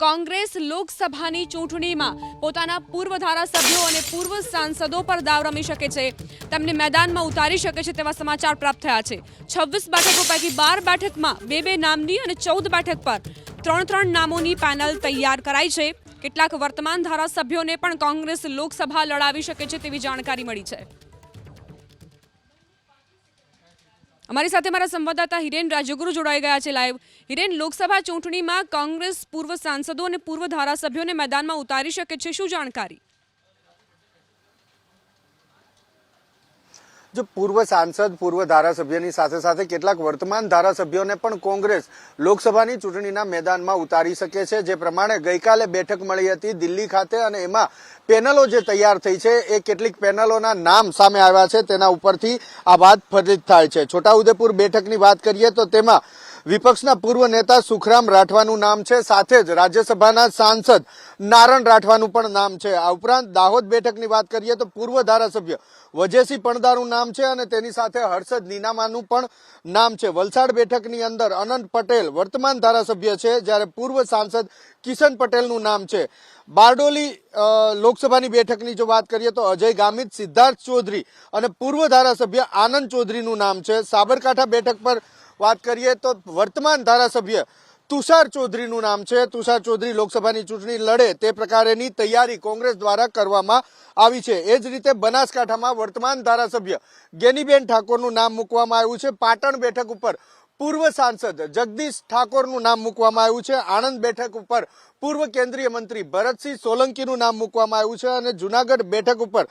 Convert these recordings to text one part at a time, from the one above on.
કોંગ્રેસ લોકસભાની ચૂંટણીમાં પોતાના પૂર્વ ધારાસભ્યો અને પૂર્વ સાંસદો પર દાવ રમી શકે છે. તેમને મેદાનમાં ઉતારી શકે છે તેવા સમાચાર પ્રાપ્ત થયા છે. છવ્વીસ બેઠકો પૈકી બાર બેઠકમાં બે બે નામની અને ચૌદ બેઠક પર ત્રણ ત્રણ નામોની પેનલ તૈયાર કરાઈ છે. કેટલાક વર્તમાન ધારાસભ્યોને પણ કોંગ્રેસ લોકસભા લડાવી શકે છે તેવી જાણકારી મળી છે. અમારી સાથે મારા સંવાદદાતા હિરેન રાજગુરુ જોડાઈ ગયા છે લાઈવ હિરેન, લોકસભા ચૂંટણીમાં કોંગ્રેસ પૂર્વ સાંસદો અને પૂર્વ ધારાસભ્યોને મેદાનમાં ઉતારી શકે છે, શું જાણકારી? જો પૂર્વ સાંસદ, પૂર્વ ધારાસભ્યની સાથે સાથે કેટલાક વર્તમાન ધારાસભ્યોને પણ કોંગ્રેસ લોકસભાની ચૂંટણીના મેદાનમાં ઉતારી શકે છે. જે પ્રમાણે ગઈકાલે બેઠક મળી હતી દિલ્હી ખાતે અને એમાં પેનલો જે તૈયાર થઈ છે, એ કેટલીક પેનલોના નામ સામે આવ્યા છે. તેના ઉપરથી આ વાત ફરિત થાય છે. છોટાઉદેપુર બેઠકની વાત કરીએ તો તેમાં વિપક્ષના પૂર્વ નેતા સુખરામ રાઠવાનું નામ છે. સાથે જ રાજ્યસભાના સાંસદ નારણ રાઠવાનું પણ નામ છે. આ ઉપરાંત દાહોદ બેઠકની વાત કરીએ તો પૂર્વ ધારાસભ્ય વજેસી પણદારનું નામ છે અને તેની સાથે હર્ષદ નીનામાનું પણ નામ છે. વલસાડ બેઠકની અંદર અનંત પટેલ વર્તમાન ધારાસભ્ય છે, જ્યારે પૂર્વ સાંસદ કિશન પટેલનું નામ છે. બારડોલી લોકસભાની બેઠકની જો વાત કરીએ તો અજય ગામિત, સિદ્ધાર્થ ચૌધરી અને પૂર્વ ધારાસભ્ય આનંદ ચૌધરીનું નામ છે. સાબરકાંઠા બેઠક પર વાત કરીએ તો વર્તમાન ધારાસભ્ય તુષાર ચૌધરીનું નામ છે. તુષાર ચૌધરી લોકસભાની ચૂંટણી લડે તે પ્રકારેની તૈયારી કોંગ્રેસ દ્વારા કરવામાં આવી છે. એ જ રીતે બનાસકાંઠામાં વર્તમાન ધારાસભ્ય ગેનીબેન ઠાકોરનું નામ મૂકવામાં આવ્યું છે. પાટણ બેઠક ઉપર પૂર્વ સાંસદ જગદીશ ઠાકોરનું નામ મૂકવામાં આવ્યું છે. આણંદ બેઠક ઉપર પૂર્વ કેન્દ્રીય મંત્રી ભરતસિંહ સોલંકીનું નામ મૂકવામાં આવ્યું છે અને જુનાગઢ બેઠક ઉપર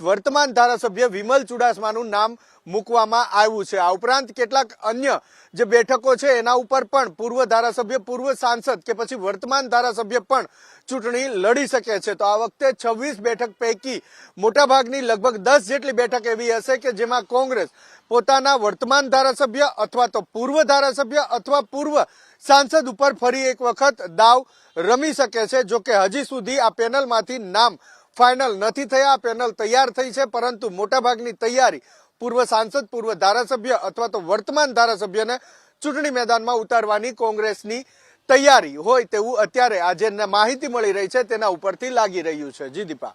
વર્તમાન ધારાસભ્ય વિમલ ચુડાસમાનું નામ મૂકવામાં આવ્યું છે. આ ઉપરાંત કેટલાક અન્ય જે બેઠકો છે, એના ઉપર પણ પૂર્વ ધારાસભ્ય, પૂર્વ સાંસદ કે પછી વર્તમાન ધારાસભ્ય પણ ચૂંટણી લડી શકે છે. તો આ વખતે છવ્વીસ બેઠક પૈકી મોટાભાગની લગભગ દસ જેટલી બેઠક એવી હશે કે જેમાં કોંગ્રેસ પોતાના વર્તમાન ધારાસભ્ય અથવા તો પૂર્વ ધારાસભ્ય અથવા પૂર્વ સાંસદ ઉપર ફરી એક વખત દાવ રમી શકે છે, જો કે હજી સુધી આ પેનલમાંથી નામ ફાઇનલ નથી થયા. આ પેનલ તૈયાર થઈ છે, પરંતુ મોટાભાગની તૈયારી પૂર્વ સાંસદ, પૂર્વ ધારાસભ્ય અથવા તો વર્તમાન ધારાસભ્યને ચૂંટણી મેદાનમાં ઉતારવાની કોંગ્રેસની તૈયારી હોય તેવું અત્યારે આજે માહિતી મળી રહી છે, તેના ઉપરથી લાગી રહ્યું છે. જી દીપા.